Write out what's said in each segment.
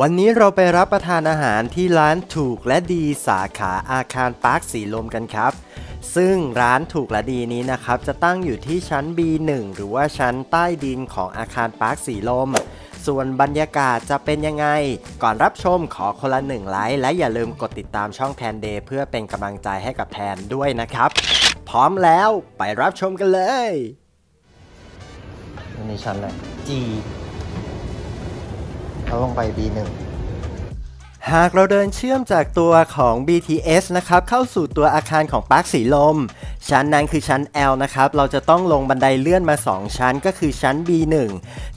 วันนี้เราไปรับประทานอาหารที่ร้านถูกและดีสาขาอาคารปาร์คสีลมกันครับ ซึ่งร้านถูกและดีนี้นะครับ จะตั้งอยู่ที่ชั้น B1 หรือว่าชั้นใต้ดินของอาคารปาร์คสีลม ส่วนบรรยากาศจะเป็นยังไง ก่อนรับชมขอคนละหนึ่งไลค์และอย่าลืมกดติดตามช่องแทนเดย์เพื่อเป็นกำลังใจให้กับแทนด้วยนะครับ พร้อมแล้วไปรับชมกันเลยนี่ชั้นอะไร G เราลงไป B1 หากเราเดินเชื่อมจากตัวของ BTS นะครับ เข้าสู่ตัวอาคารของปาร์คสีลม ชั้นนั้นคือชั้น L นะครับ เราจะต้องลงบันไดเลื่อนมา 2 ชั้นก็คือชั้น B1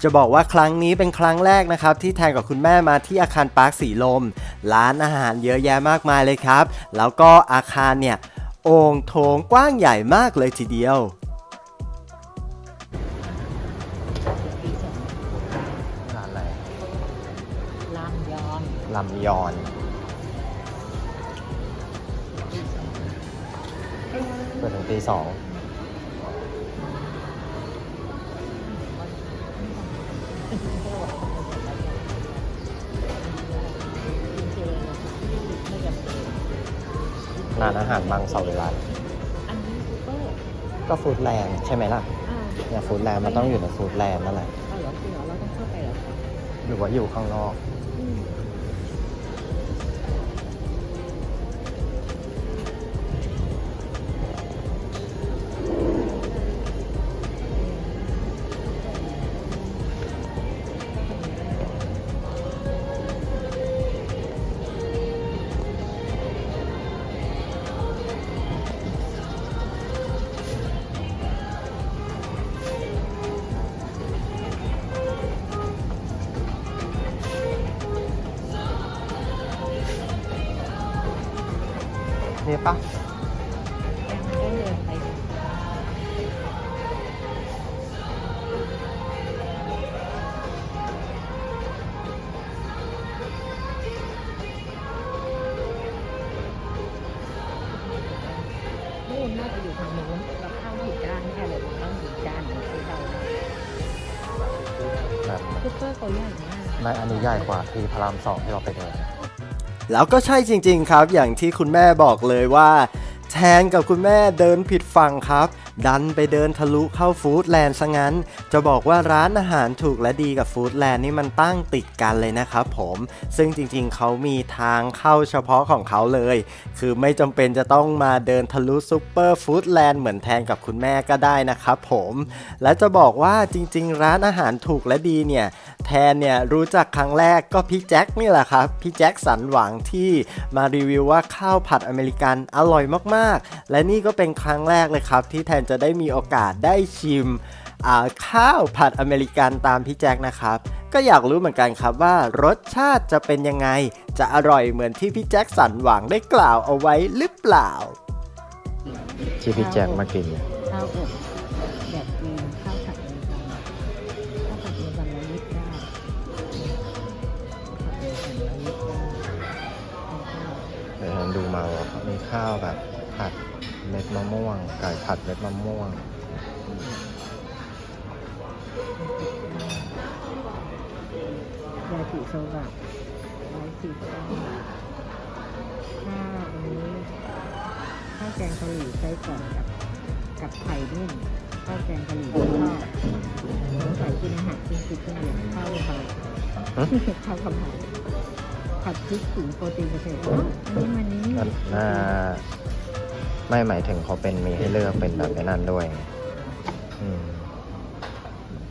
จะบอกว่าครั้งนี้เป็นครั้งแรกนะครับ ที่แทนกับคุณแม่มาที่อาคารปาร์คสีลม ร้านอาหารเยอะแยะมากมายเลยครับ แล้วก็อาคารเนี่ย โอ่งโถงกว้างใหญ่มากเลยทีเดียว อนลำยอนเปิดถึงตีสองร้านอาหารมังสวิรัตอันนี้ซูเปอร์ก็ฟู้ดแลนด์ใช่ไหมล่ะอ้าวเนี่ยฟู้ดแลนด์มันต้องอยู่ในฟู้ดแลนด์นั่นแหละ เอาเหรอจริงเหรอเราต้องเข้าไปเหรอ หรือว่าอยู่ข้างนอก อืมนี่ปะยังไม่ได้เดินไปนู่นน่าจะอยู่ทางโน้นเราเข้าผิดด้านแน่เลยมันต้องผิดด้านเหมือนที่เราแบบซูเปอร์เขาใหญ่มากไม่อันนี้ใหญ่กว่าที่พระรามสองที่เราไปเดิน แล้วก็ใช่จริง ๆ ครับ อย่างที่คุณแม่บอกเลยว่า แทนกับคุณแม่เดินผิดฝั่งครับ ดันไปเดินทะลุเข้าฟู้ดแลนด์ซะงั้น จะบอกว่าร้านอาหารถูกและดีกับฟู้ดแลนด์นี่มันตั้งติดกันเลยนะครับผม ซึ่งจริงๆเขามีทางเข้าเฉพาะของเขาเลย คือไม่จำเป็นจะต้องมาเดินทะลุซูเปอร์ฟู้ดแลนด์เหมือนแทนกับคุณแม่ก็ได้นะครับผม และจะบอกว่าจริงๆ ร้านอาหารถูกและดีเนี่ยแทนเนี่ยรู้จักครั้งแรกก็พี่แจ็คนี่แหละครับ พี่แจ็คสันหวังที่มารีวิวว่าข้าวผัดอเมริกันอร่อยมากๆ และนี่ก็เป็นครั้งแรกเลยครับที่แทนจะได้มีโอกาสได้ชิมอ่าข้าวผัดอเมริกันตามพี่แจ็คนะครับ ก็อยากรู้เหมือนกันครับว่ารสชาติจะเป็นยังไง จะอร่อยเหมือนที่พี่แจ็คสันหวังได้กล่าวเอาไว้หรือเปล่า ที่พี่แจ็คมากินข้าวอบแบบกรีนข้าวผัดอเมริกันข้าวผัดอเมริกันละลิตรได้ข้าวผัดอเมริกันละลิตรได้แล้วก็เดี๋ยวผมดูมาว่ามีข้าวแบบผัด เม็ดมะม่วง ไก่ผัดเม็ดมะม่วง ยาสีโซบะร้อยสี่สิบเก้าบาทข้าวอันนี้ข้าวแกงกะหรี่ไส้กรอกกับกับไข่นุ่มข้าวแกงกะหรี่ทอดสงสัยกินอาหารจริงคือขึ้นเรียนข้าวกะเพราฮะข้าวกะเพราผัดพริกขิงโปรตีนเกษตรอ๋ออันนี้มันนี้นั่นน่า ไม่หมายถึงเขาเป็นมีให้เลือกเป็นแบบในนั้นด้วยไงอืม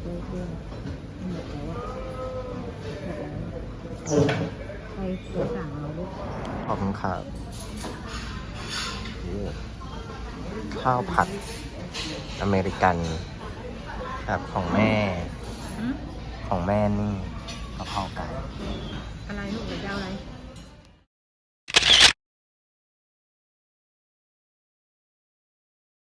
เรื่อยๆหมดแล้วอะหมดแล้วไปตัวสั่งเอาลูกขอบคุณครับโอ้ข้าวผัดอเมริกันแบบของแม่อืมของแม่นี่กะเพราไก่อะไรลูกหรือจะเอาอะไร